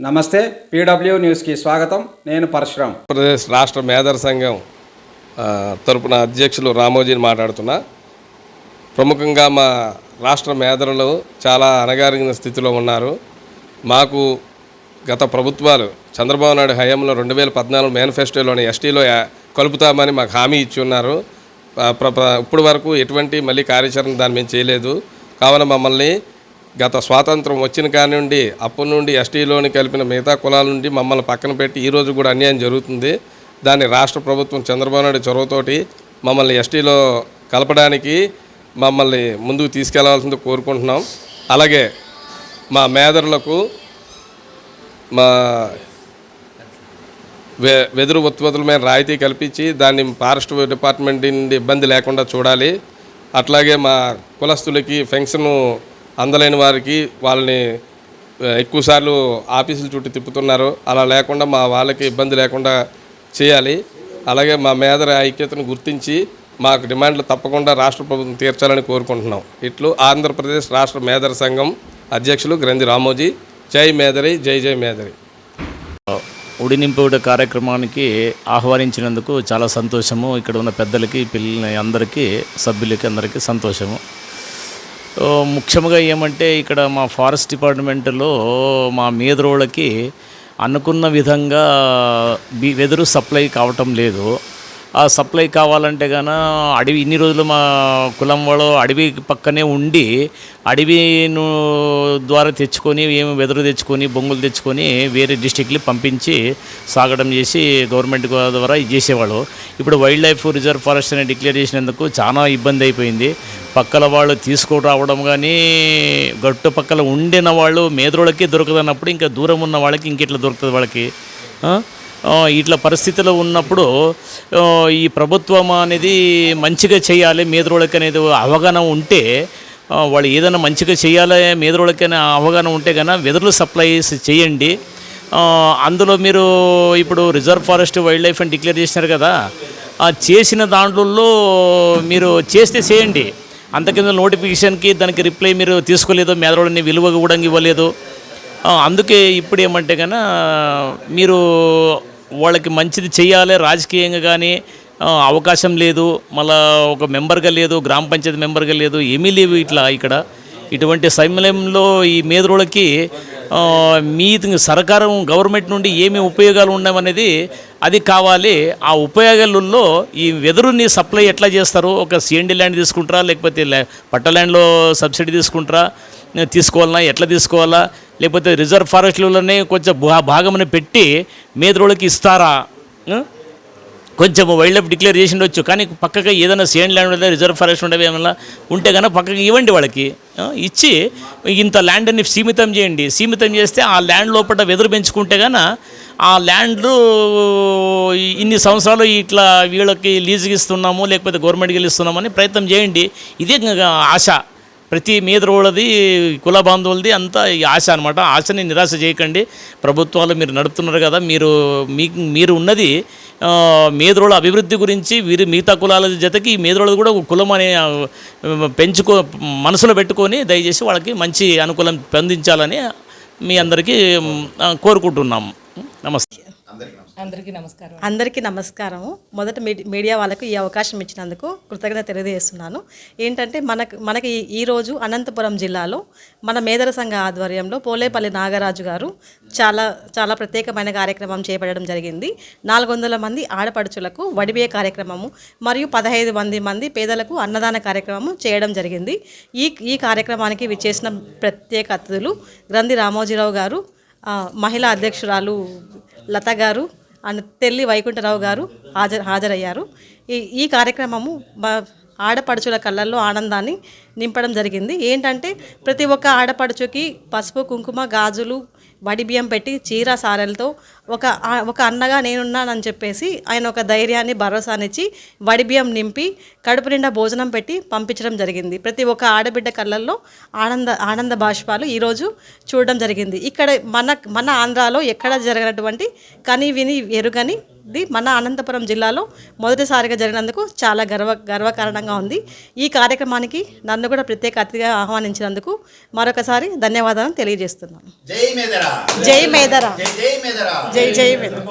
నమస్తే పీడబ్ల్యూ న్యూస్కి స్వాగతం. నేను పరశురామ్ ఆంధ్రప్రదేశ్ రాష్ట్ర మేధర్ సంఘం తరపున అధ్యక్షులు రామోజీని మాట్లాడుతున్నా. ప్రముఖంగా మా రాష్ట్ర మేధరులు చాలా అణగారిన స్థితిలో ఉన్నారు. మాకు గత ప్రభుత్వాలు చంద్రబాబు నాయుడు హయాంలో రెండు వేల పద్నాలుగు మేనిఫెస్టోలోని ఎస్టీలో కలుపుతామని మాకు హామీ ఇచ్చి ఉన్నారు. ప్ర- ఇప్పటి వరకు ఎటువంటి మళ్ళీ కార్యాచరణ దాని మేము చేయలేదు. కావున మమ్మల్ని గత స్వాతంత్రం వచ్చిన కానివ్వండి నుండి అప్పటి నుండి ఎస్టీలోని కలిపిన మిగతా కులాల నుండి మమ్మల్ని పక్కన పెట్టి ఈ రోజు కూడా అన్యాయం జరుగుతుంది. దాన్ని రాష్ట్ర ప్రభుత్వం చంద్రబాబు నాయుడు చొరవతోటి మమ్మల్ని ఎస్టీలో కలపడానికి మమ్మల్ని ముందుకు తీసుకెళ్ళవలసింది కోరుకుంటున్నాం. అలాగే మా మేధరులకు మా వె వెదురు ఉత్పత్తుల మీద రాయితీ కల్పించి దాన్ని ఫారెస్ట్ డిపార్ట్మెంట్ నుండి ఇబ్బంది లేకుండా చూడాలి. అట్లాగే మా కులస్తులకి పెన్షన్ అందలేని వారికి వాళ్ళని ఎక్కువసార్లు ఆఫీసుల చుట్టూ తిప్పుతున్నారు. అలా లేకుండా మా వాళ్ళకి ఇబ్బంది లేకుండా చేయాలి. అలాగే మా మేధర ఐక్యతను గుర్తించి మాకు డిమాండ్లు తప్పకుండా రాష్ట్ర ప్రభుత్వం తీర్చాలని కోరుకుంటున్నాం. ఇట్లు ఆంధ్రప్రదేశ్ రాష్ట్ర మేధర సంఘం అధ్యక్షులు గ్రంథి రామోజీ. జై మేధరి జై జై మేధరి ఉడినింపుడు కార్యక్రమానికి ఆహ్వానించినందుకు చాలా సంతోషము. ఇక్కడ ఉన్న పెద్దలకి పిల్లల అందరికీ సభ్యులకి అందరికీ సంతోషము. ముఖ్యంగా ఏమంటే ఇక్కడ మా ఫారెస్ట్ డిపార్ట్మెంట్లో మా మీదరోళ్ళకి అనుకున్న విధంగా వెదురు సప్లై కావటం లేదు. ఆ సప్లై కావాలంటే గాన అడవి ఇన్ని రోజులు మా కులం వాళ్ళు అడవి పక్కనే ఉండి అడవిను ద్వారా తెచ్చుకొని ఏమి వెదురు తెచ్చుకొని బొంగులు తెచ్చుకొని వేరే డిస్టిక్లు పంపించి సాగడం చేసి గవర్నమెంట్ ద్వారా ఇది చేసేవాళ్ళు. ఇప్పుడు వైల్డ్ లైఫ్ రిజర్వ్ ఫారెస్ట్ అని డిక్లేర్ చేసినందుకు చాలా ఇబ్బంది అయిపోయింది. పక్కల వాళ్ళు తీసుకురావడం కానీ గట్టు పక్కల ఉండిన వాళ్ళు మేదరోళ్ళకి దొరకదన్నప్పుడు ఇంకా దూరం ఉన్న వాళ్ళకి ఇంకెట్లా దొరుకుతుంది వాళ్ళకి? ఇట్లా పరిస్థితిలో ఉన్నప్పుడు ఈ ప్రభుత్వం అనేది మంచిగా చేయాలి మేదరోళ్ళకి అనేది అవగాహన ఉంటే వాళ్ళు ఏదైనా మంచిగా చేయాలి మేదరోళ్ళకి అవగాహన ఉంటే కన్నా వెదర్లు సప్లైస్ చేయండి. అందులో మీరు ఇప్పుడు రిజర్వ్ ఫారెస్ట్ వైల్డ్ లైఫ్ అని డిక్లేర్ చేసినారు కదా ఆ చేసిన దాంట్లో మీరు చేస్తే చేయండి. అంతకింద నోటిఫికేషన్కి దానికి రిప్లై మీరు తీసుకోలేదు మేదరోళ్ళని విలువ కూడా ఇవ్వలేదు. అందుకే ఇప్పుడు ఏమంటే కన్నా మీరు వాళ్ళకి మంచిది చేయాలి రాజకీయంగా కానీ అవకాశం లేదు మళ్ళా ఒక మెంబర్గా లేదు గ్రామ పంచాయతీ మెంబర్గా లేదు ఏమీ లేవు ఇట్లా ఇక్కడ. ఇటువంటి సమయంలో ఈ మేదరోళ్ళకి మీ సర్కారం గవర్నమెంట్ నుండి ఏమి ఉపయోగాలు ఉన్నామనేది అది కావాలి. ఆ ఉపయోగాలలో ఈ వెదురుని సప్లై ఎట్లా చేస్తారు? ఒక సిఎండి ల్యాండ్ తీసుకుంటారా? లేకపోతే పట్ట ల్యాండ్లో సబ్సిడీ తీసుకుంటారా? తీసుకోవాలన్నా ఎట్లా తీసుకోవాలా? లేకపోతే రిజర్వ్ ఫారెస్ట్లలోనే కొంచెం భా- భాగమని పెట్టి మేదరోళ్ళకి ఇస్తారా? కొంచెం వైల్డ్ లైఫ్ డిక్లేర్ చేసి ఉండొచ్చు. కానీ పక్కగా ఏదైనా సేండ్ ల్యాండ్ ఉండదు రిజర్వ్ ఫారెస్ట్ ఉండేవి ఏమైనా ఉంటే కనుక పక్కకి ఇవ్వండి వాళ్ళకి. ఇచ్చి ఇంత ల్యాండ్ని సీమితం చేయండి. సీమితం చేస్తే ఆ ల్యాండ్ లోపల వెదురు పెంచుకుంటే కనుక ఆ ల్యాండ్లు ఇన్ని సంవత్సరాలు ఇట్లా వీళ్ళకి లీజుకి ఇస్తున్నాము లేకపోతే గవర్నమెంట్కి ఇస్తున్నామని ప్రయత్నం చేయండి. ఇదే ఆశ. ప్రతి మీదరోళ్ళది కుల బాంధవులది అంతా ఈ ఆశ అనమాట ఆశని నిరాశ చేయకండి. ప్రభుత్వాలు మీరు నడుపుతున్నారు కదా మీరు మీకు మీరు ఉన్నది ఆ, అభివృద్ధి గురించి వీరి మిగతా కులాల జతకి ఈ మేదరోళ్ళది కూడా కులం అనే పెంచుకో మనసులో పెట్టుకొని దయచేసి వాళ్ళకి మంచి అనుకూలం పొందించాలని మీ అందరికీ కోరుకుంటున్నాం. నమస్తే. అందరికీ నమస్కారం. అందరికీ నమస్కారము మొదట మీడి- మీడియా వాళ్ళకు ఈ అవకాశం ఇచ్చినందుకు కృతజ్ఞత తెలియజేస్తున్నాను. ఏంటంటే మనకు మనకి ఈ- ఈరోజు అనంతపురం జిల్లాలో మన మేదర సంఘ ఆధ్వర్యంలో పోలేపల్లి నాగరాజు గారు చాలా చాలా ప్రత్యేకమైన కార్యక్రమం చేపట్టడం జరిగింది. నాలుగు వందల మంది ఆడపడుచులకు వడిబియ కార్యక్రమము మరియు పదహైదు మంది మంది పేదలకు అన్నదాన కార్యక్రమం చేయడం జరిగింది. ఈ ఈ కార్యక్రమానికి విచ్చేసిన ప్రత్యేక అతిథులు గ్రంథి రామోజీరావు గారు మహిళా అధ్యక్షురాలు లత గారు అండ్ తెల్లి వైకుంఠరావు గారు హాజరు హాజరయ్యారు. ఈ ఈ కార్యక్రమము మా ఆడపడుచుల కళ్ళల్లో ఆనందాన్ని నింపడం జరిగింది. ఏంటంటే ప్రతి ఒక్క ఆడపడుచుకి పసుపు కుంకుమ గాజులు వడి బియ్యం పెట్టి చీర సారెలతో ఒక ఒక అన్నగా నేనున్నానని చెప్పేసి ఆయన ఒక ధైర్యాన్ని భరోసానిచ్చి వడిబియ్యం నింపి కడుపు నిండా భోజనం పెట్టి పంపించడం జరిగింది. ప్రతి ఒక్క ఆడబిడ్డ కళ్ళల్లో ఆనంద ఆనంద బాష్పాలు ఈరోజు చూడడం జరిగింది. ఇక్కడ మన మన ఆంధ్రాలో ఎక్కడ జరగనటువంటి కని విని ఎరుగని ఇది మన అనంతపురం జిల్లాలో మొదటిసారిగా జరిగినందుకు చాలా గర్వ గర్వకారణంగా ఉంది. ఈ కార్యక్రమానికి నన్ను కూడా ప్రత్యేక అతిథిగా ఆహ్వానించినందుకు మరొకసారి ధన్యవాదాలు తెలియజేస్తున్నాను. జై మేదరా జై మేదరా జై జై మేదరా జై జై మేదరా